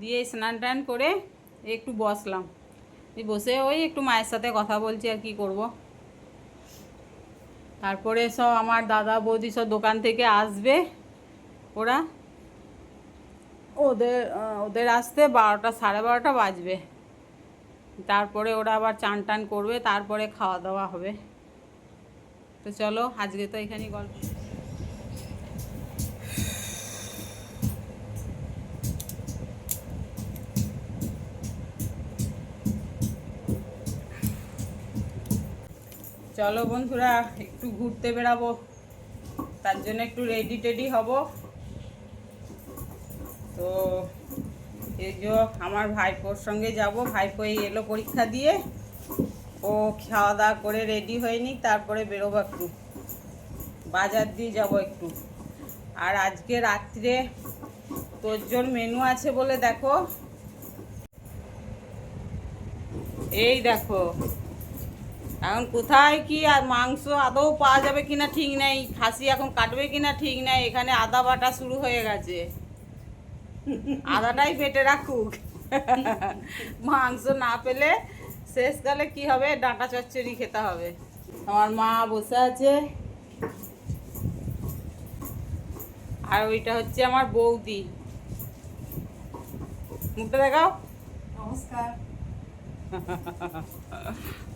দিয়ে স্নান টান করে একটু বসলাম। বসে ওই একটু মায়ের সাথে কথা বলছি আর কি করব। তারপরে সব আমার দাদা বৌদি সব দোকান থেকে আসবে ওরা। ওদের ওদের আসতে বারোটা, সাড়ে বারোটা বাজবে। তারপরে ওরা আবার চান টান করবে, তারপরে খাওয়া দাওয়া হবে। তো চলো, আজকে তো এখানেই গল্প। চলো বন্ধুরা, একটু ঘুরতে বেরাবো তার জন্য একটু রেডি টেডি হব। তো এই যে আমার ভাইপোর সঙ্গে যাব। ভাইপো এলো পরীক্ষা দিয়ে। ও খাওয়া দাওয়া করে রেডি হয়নি, তারপরে বেরোবো একটু। বাজার দিয়ে যাব একটু। আর আজকে রাত্রে তোর জন্য মেনু আছে বলে দেখো। এই দেখো এখন কোথায় কি আর মাংস আদৌ পাওয়া যাবে কিনা ঠিক নেই খাসি এখন কাটবে কিনা ঠিক নেই এখানে আদা বাটা শুরু হয়ে গেছে। আদাটাই পেটে রাখুক। মাংস না পেলে শেষ শেষকালে কি হবে? ডাঁটা চচ্চড়ি খেতে হবে। আমার মা বসে আছে। আর ওইটা হচ্ছে আমার বৌদি। মুখটা দেখাও। নমস্কার।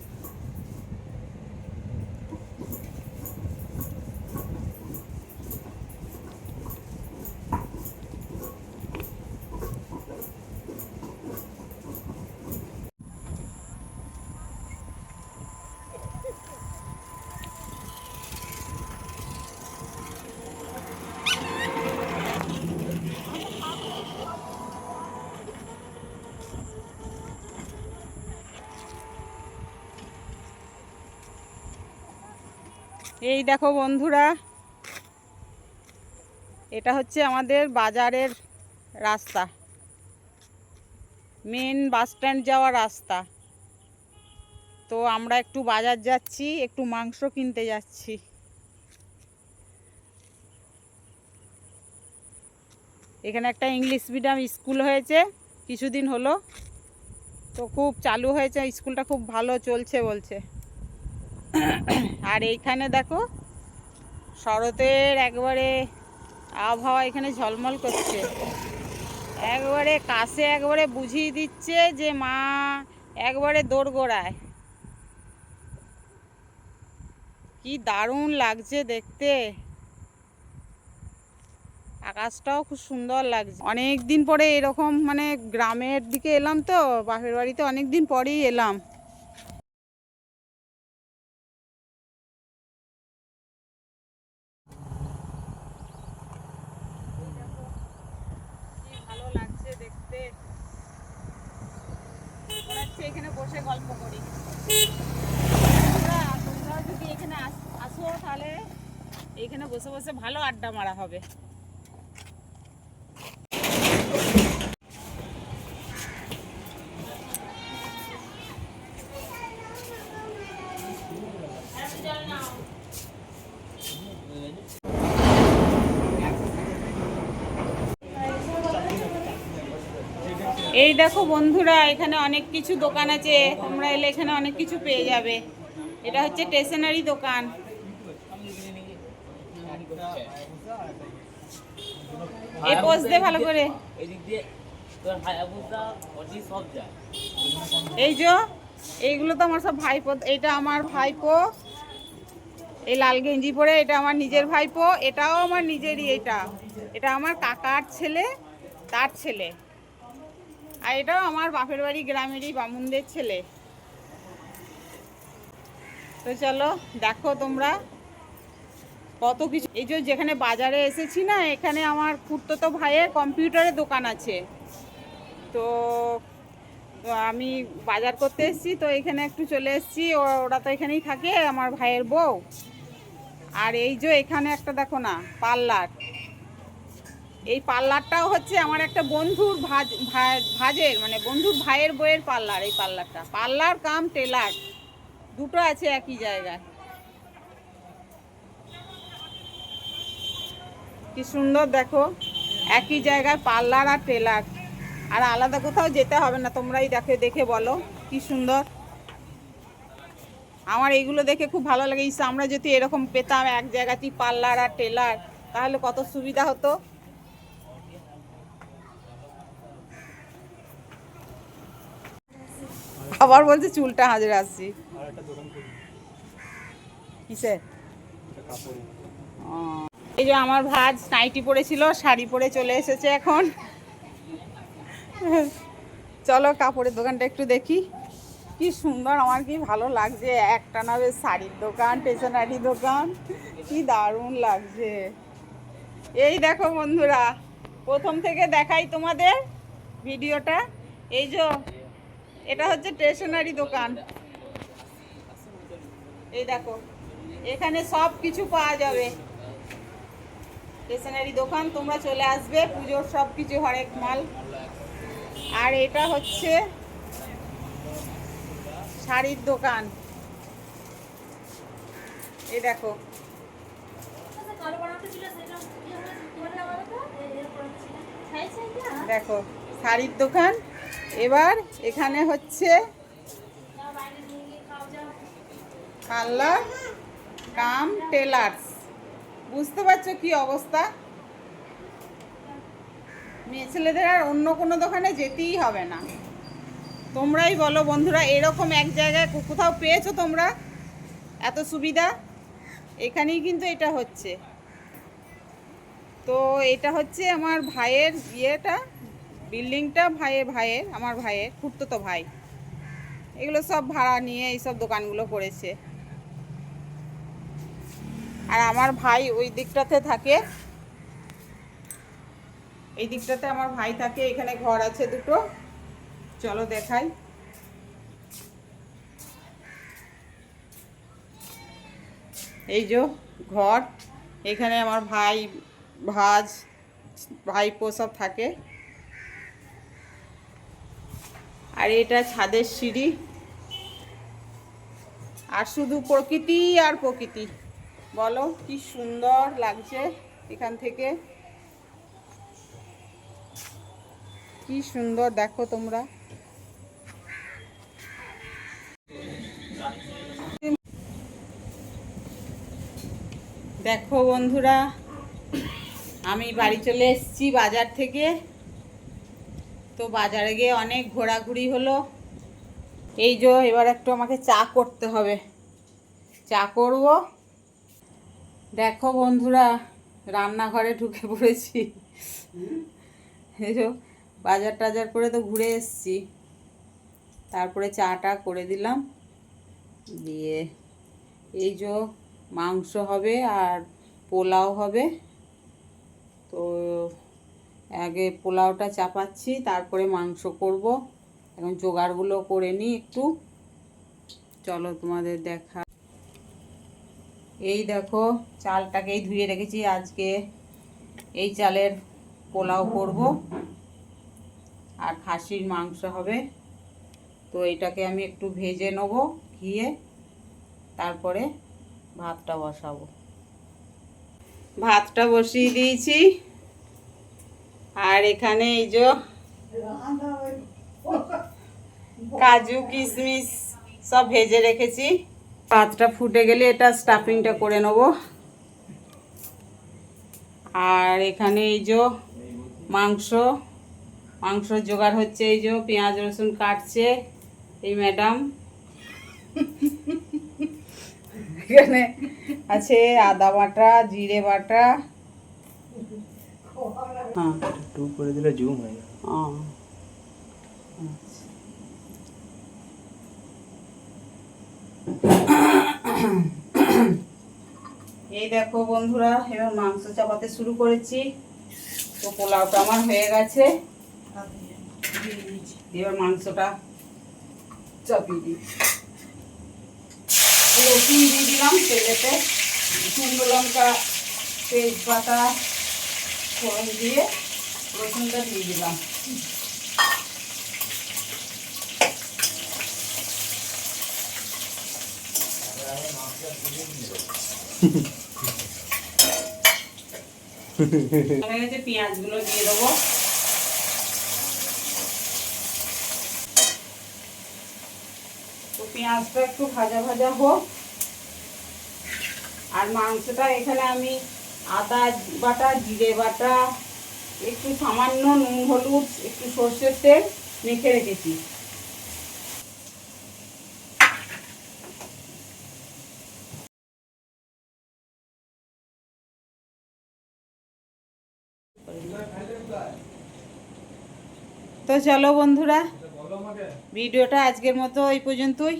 এই দেখো বন্ধুরা, এটা হচ্ছে আমাদের বাজারের রাস্তা, মেন বাস স্ট্যান্ড যাওয়ার রাস্তা। তো আমরা একটু বাজার যাচ্ছি, একটু মাংস কিনতে যাচ্ছি। এখানে একটা ইংলিশ মিডিয়াম স্কুল হয়েছে, কিছুদিন হলো। তো খুব চালু হয়েছে, স্কুলটা খুব ভালো চলছে বলছে। আর এইখানে দেখো, শরতের একবারে আবহাওয়া এখানে ঝলমল করছে। একবারে কাছে একবারে বুঝিয়ে দিচ্ছে যে মা একবারে দোরগোড়ায়। কি দারুণ লাগছে দেখতে। আকাশটাও খুব সুন্দর লাগছে। অনেক দিন পরে এরকম মানে গ্রামের দিকে এলাম তো, বাপের বাড়িতে অনেক দিন পরেই এলাম কি ভালো লাগছে দেখতে মনে হচ্ছে এখানে বসে গল্প করি। তোমরা যদি এখানে আস- তাহলে এখানে বসে বসে ভালো আড্ডা মারা হবে। এই দেখো বন্ধুরা, এখানে অনেক কিছু দোকান আছে। তোমরা এলে এখানে অনেক কিছু পেয়ে যাবে। এটা হচ্ছে স্টেশনারি দোকান। এই পোজ দে ভালো করে। এই যে, এইগুলো তো আমার সব ভাইপো, এটা আমার ভাইপো। এই লাল গেঞ্জি পরে, এটা আমার নিজের ভাইপো, এটাও আমার নিজেরই এটা। এটা আমার কাকার ছেলে, তার ছেলে। আর এটাও আমার বাপের বাড়ি গ্রামেরই বামুনদের ছেলে। তো চলো, দেখো তোমরা কত কিছু। এই যেখানে বাজারে এসেছি না, এখানে আমার খুঁড়তো ভাইয়ের কম্পিউটারের দোকান আছে। তো তো আমি বাজার করতে এসেছি, তো এখানে একটু চলে এসেছি। ওরা তো এখানেই থাকে, আমার ভাইয়ের বউ। আর এই যে এখানে একটা দেখো না, পার্লার। এই পার্লারটাও হচ্ছে আমার একটা বন্ধুর ভাজ ভাজের মানে বন্ধুর ভাইয়ের বইয়ের পার্লার এই পার্লারটা। পার্লার কাম টেলার, দুটো আছে একই জায়গায়। কি সুন্দর দেখো, একই জায়গায় পার্লার আর টেলার। আর আলাদা কোথাও যেতে হবে না, তোমরাই দেখে দেখে বলো, কি সুন্দর। আমার এইগুলো দেখে খুব ভালো লাগে। ইস, আমরা যদি এরকম পেতাম এক জায়গাতেই পার্লার আর টেলার, তাহলে কত সুবিধা হতো। আবার বলছে চুলটা হাজির আসছি কিসে এই যে আমার ভাজ নাইটি পরেছিল শাড়ি পরে চলে এসেছে এখন। চলো কাপড়ের দোকানটা একটু দেখি। কি সুন্দর আমার কি ভালো লাগছে। একটা না বেশ শাড়ির দোকান স্টেশনারি দোকান। কি দারুণ লাগছে। এই দেখো বন্ধুরা প্রথম থেকে দেখাই তোমাদের ভিডিওটা। এই যে এটা হচ্ছে স্টেশনারি দোকান। এই দেখো, এখানে সব কিছু পাওয়া যাবে। স্টেশনারি দোকান, তোমরা চলে আসবে, পুজোর সব কিছু, হরেক মাল। আর এটা হচ্ছে শাড়ির দোকান। এই দেখো। দেখো শাড়ির দোকান। এবার এখানে হচ্ছে পার্লার কাম টেলার্স। বুঝতে পারছ কি অবস্থা? মেয়ে ছেলেদের আর অন্য কোনো দোকানে যেতেই হবে না। তোমরাই বলো বন্ধুরা, এরকম এক জায়গায় কোথাও পেয়েছ তোমরা? এত সুবিধা? এখানেই কিন্তু এটা হচ্ছে। তো এটা হচ্ছে আমার ভাইয়ের ইয়েটা। বিল্ডিংটা ভাইয়ের ভাইয়ের আমার ভাইয়ের খুঁড়তো ভাই। এগুলো সব ভাড়া নিয়ে এইসব দোকানগুলো করেছে। আর আমার ভাই ওই দিকটাতে থাকে। এই দিকটাতে আমার ভাই থাকে, এখানে ঘর আছে দুটো। চলো দেখাই। এই যে ঘর, এখানে আমার ভাই, ভাজ, ভাইপো সব থাকে। আর এটা ছাদের সিঁড়ি। আর শুধু প্রকৃতি আর প্রকৃতি। বলো, কি সুন্দর লাগছে এখান থেকে। কি সুন্দর দেখো তোমরা। দেখো বন্ধুরা, আমি বাড়ি চলে এসেছি বাজার থেকে। তো বাজারে গিয়ে অনেক ঘোরাঘুরি হলো। এই যে এবার একটু আমাকে চা করতে হবে। চা করব। দেখো বন্ধুরা, রান্নাঘরে ঢুকে পড়েছি। এই যে বাজার টাজার করে তো ঘুরে এসেছি। তারপরে চাটা করে দিলাম। দিয়ে এই যে মাংস হবে আর পোলাও হবে। তো আগে পোলাওটা চাপাচ্ছি, তারপরে মাংস করব। এখন জোগাড়গুলো করে নিই একটু। চলো তোমাদের দেখা। এই দেখো, চালটাকেই ধুয়ে রেখেছি আজকে। এই চালের পোলাও করব। আর খাসির মাংস হবে। তো এটাকে আমি একটু ভেজে নেব ঘিয়ে। তারপরে ভাতটা বসাবো। ভাতটা বসিয়ে দিয়েছি। আর এখানে এই যে কাজু কিশমিশ সব ভেজে রেখেছি। ভাতটা ফুটে গেলে এটা স্টাফিংটা করে নেব। আর এখানে এই যে মাংস মাংস জোগাড় হচ্ছে এই যে পেঁয়াজ, রসুন কাটছে এই ম্যাডাম। এখানে আছে আদা বাটা, জিরে বাটা হ্যাঁ। টু করে দিলে জুম হয়ে যাবে। এই দেখো বন্ধুরা এবার মাংস চাপাতে শুরু করেছি। তো পোলাওটা আমার হয়ে গেছে। এবার মাংসটা চাপিয়ে দিই। রসুন দিয়ে দিলাম তেলেতে। শুকনো লঙ্কা তেজপাতা ফোড়ন দিয়ে রসুনটা দিয়ে দিলাম। পেঁয়াজগুলো দিয়ে দেবো। তো পেঁয়াজটা একটু ভাজা ভাজা হোক। আর মাংসটা এখানে আমি আদা বাটা, জিরে বাটা, একটু সামান্য নুন, হলুদ, একটু সর্ষের তেল মেখে রেখেছি। তো চলো বন্ধুরা, ভিডিওটা আজকের মতো এই পর্যন্তই।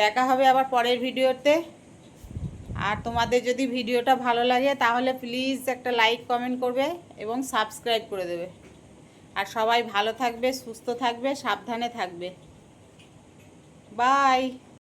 দেখা হবে আবার পরের ভিডিওতে। আর তোমাদের যদি ভিডিওটা ভালো লাগে, তাহলে প্লিজ একটা লাইক কমেন্ট করবে এবং সাবস্ক্রাইব করে দেবে। আর সবাই ভালো থাকবে, সুস্থ থাকবে, সাবধানে থাকবে। বাই